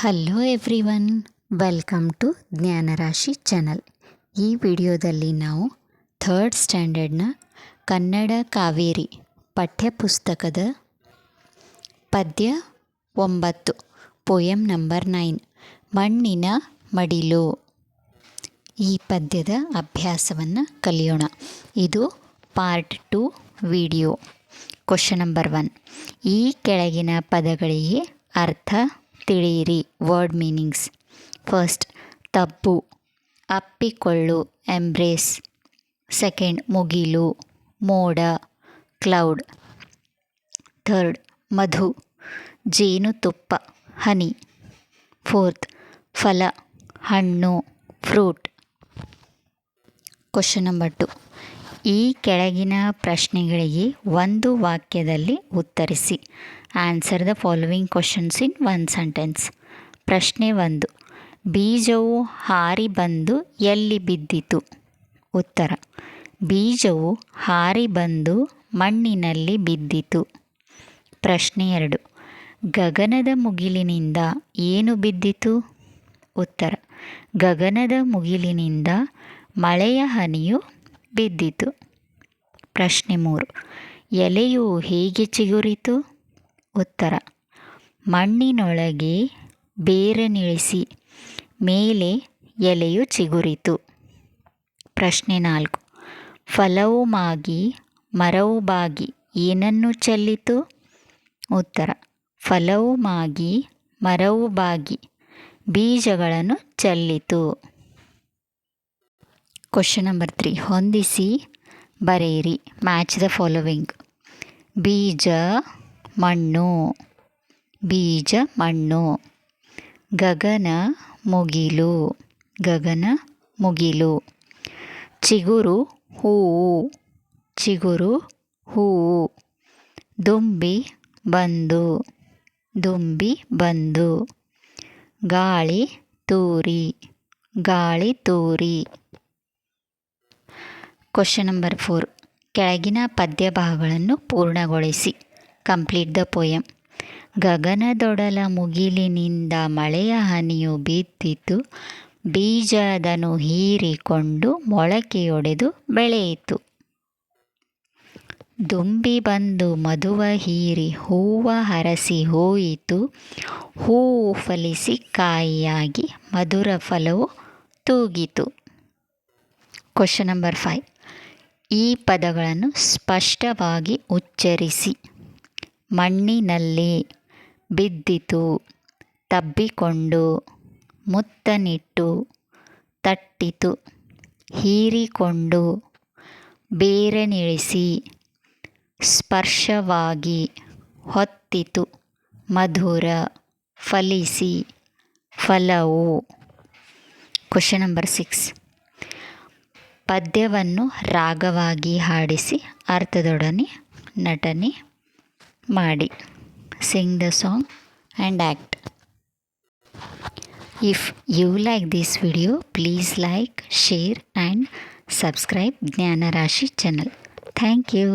Hello everyone welcome to Jnanarashi channel ಈ ವಿಡಿಯೋದಲ್ಲಿ ನಾವು ಥರ್ಡ್ ಸ್ಟ್ಯಾಂಡರ್ಡ್ನ ಕನ್ನಡ ಕಾವೇರಿ ಪಠ್ಯಪುಸ್ತಕದ ಪದ್ಯ ಒಂಬತ್ತು ಪೋಯಮ್ ನಂಬರ್ ನೈನ್ ಮಣ್ಣಿನ ಮಡಿಲು. ಈ ಪದ್ಯದ ಅಭ್ಯಾಸವನ್ನು ಕಲಿಯೋಣ. ಇದು part two video question number one ಈ ಕೆಳಗಿನ ಪದಗಳಿಗೆ ಅರ್ಥ ತಿಳಿಯಿರಿ ವರ್ಡ್ ಮೀನಿಂಗ್ಸ್. ಫಸ್ಟ್ ತಪ್ಪು ಅಪ್ಪಿಕೊಳ್ಳು, ಎಂಬ್ರೇಸ್. ಸೆಕೆಂಡ್, ಮುಗಿಲು, ಮೋಡ, ಕ್ಲೌಡ್. ಥರ್ಡ್, ಮಧು ಜೇನುತುಪ್ಪ ಹನಿ. ಫೋರ್ತ್, ಫಲ, ಹಣ್ಣು, ಫ್ರೂಟ್. ಕ್ವಶನ್ ನಂಬರ್ ಟು ಈ ಕೆಳಗಿನ ಪ್ರಶ್ನೆಗಳಿಗೆ ಒಂದು ವಾಕ್ಯದಲ್ಲಿ ಉತ್ತರಿಸಿ. Answer the following questions in one sentence ಪ್ರಶ್ನೆ ಒಂದು. ಬೀಜವು ಹಾರಿ ಬಂದು ಎಲ್ಲಿ ಬಿದ್ದಿತು? ಉತ್ತರ. ಬೀಜವು ಹಾರಿ ಬಂದು ಮಣ್ಣಿನಲ್ಲಿ ಬಿದ್ದಿತು. ಪ್ರಶ್ನೆ ಎರಡು. ಗಗನದ ಮುಗಿಲಿನಿಂದ ಏನು ಬಿದ್ದಿತು? ಉತ್ತರ. ಗಗನದ ಮುಗಿಲಿನಿಂದ ಮಳೆಯ ಹನಿಯು ಬಿದ್ದಿತು. ಪ್ರಶ್ನೆ ಮೂರು, ಎಲೆಯು ಹೇಗೆ ಚಿಗುರಿತು? ಉತ್ತರ, ಮಣ್ಣಿನೊಳಗೆ ಬೇರನಿಳಿಸಿ ಮೇಲೆ ಎಲೆಯು ಚಿಗುರಿತು. ಪ್ರಶ್ನೆ ನಾಲ್ಕು ಫಲವು ಮಾಗಿ ಮರವು ಬಾಗಿ ಏನನ್ನು ಚೆಲ್ಲಿತು? ಉತ್ತರ ಫಲವು ಮಾಗಿ ಮರವು ಬಾಗಿ ಬೀಜಗಳನ್ನು ಚೆಲ್ಲಿತು. ಕ್ವಶನ್ ನಂಬರ್ ತ್ರೀ ಹೊಂದಿಸಿ, ಬರೆಯಿರಿ. ಮ್ಯಾಚ್ ದ ಫಾಲೋವಿಂಗ್ ಬೀಜ ಮಣ್ಣು. ಬೀಜ ಮಣ್ಣು. ಗಗನ ಮುಗಿಲು. ಗಗನ ಮುಗಿಲು. ಚಿಗುರು ಹೂವು ಚಿಗುರು ಹೂವು ದುಂಬಿ ಬಂದು. ದುಂಬಿ ಬಂದು. ಗಾಳಿ ತೂರಿ. ಗಾಳಿ ತೂರಿ. ಕ್ವಶನ್ ನಂಬರ್ ಫೋರ್ ಕೆಳಗಿನ ಪದ್ಯ ಭಾಗಗಳನ್ನು ಪೂರ್ಣಗೊಳಿಸಿ. ಕಂಪ್ಲೀಟ್ ದ ಪೋಯಮ್ ಗಗನದೊಡಲ ಮುಗಿಲಿನಿಂದ ಮಳೆಯ ಹನಿಯು ಬಿದ್ದಿತು. ಬೀಜ ಅದನ್ನು ಹೀರಿಕೊಂಡು ಮೊಳಕೆಯೊಡೆದು ಬೆಳೆಯಿತು. ದುಂಬಿ ಬಂದು ಮಧುವ ಹೀರಿ ಹೂವ ಹರಸಿ ಹೋಯಿತು. ಹೂವು ಫಲಿಸಿ ಕಾಯಿಯಾಗಿ ಮಧುರ ಫಲವು ತೂಗಿತು. ಕ್ವಶನ್ ನಂಬರ್ ಫೈವ್ ಈ ಪದಗಳನ್ನು ಸ್ಪಷ್ಟವಾಗಿ ಉಚ್ಚರಿಸಿ. ಮಣ್ಣಿನಲ್ಲಿ ಬಿದ್ದಿತು, ತಬ್ಬಿಕೊಂಡು, ಮುತ್ತನಿಟ್ಟು, ತಟ್ಟಿತು, ಹೀರಿಕೊಂಡು, ಬೇರನಿಳಿಸಿ, ಸ್ಪರ್ಶವಾಗಿ ಹೊತ್ತಿತು, ಮಧುರ ಫಲಿಸಿ, ಫಲವು. ಕ್ವಶನ್ ನಂಬರ್ ಸಿಕ್ಸ್ ಪದ್ಯವನ್ನು ರಾಗವಾಗಿ ಹಾಡಿಸಿ ಅರ್ಥದೊಡನೆ ನಟನೆ ಮಾಡಿ. Sing the song and act if you like this video please like share and subscribe Jnanarashi channel thank you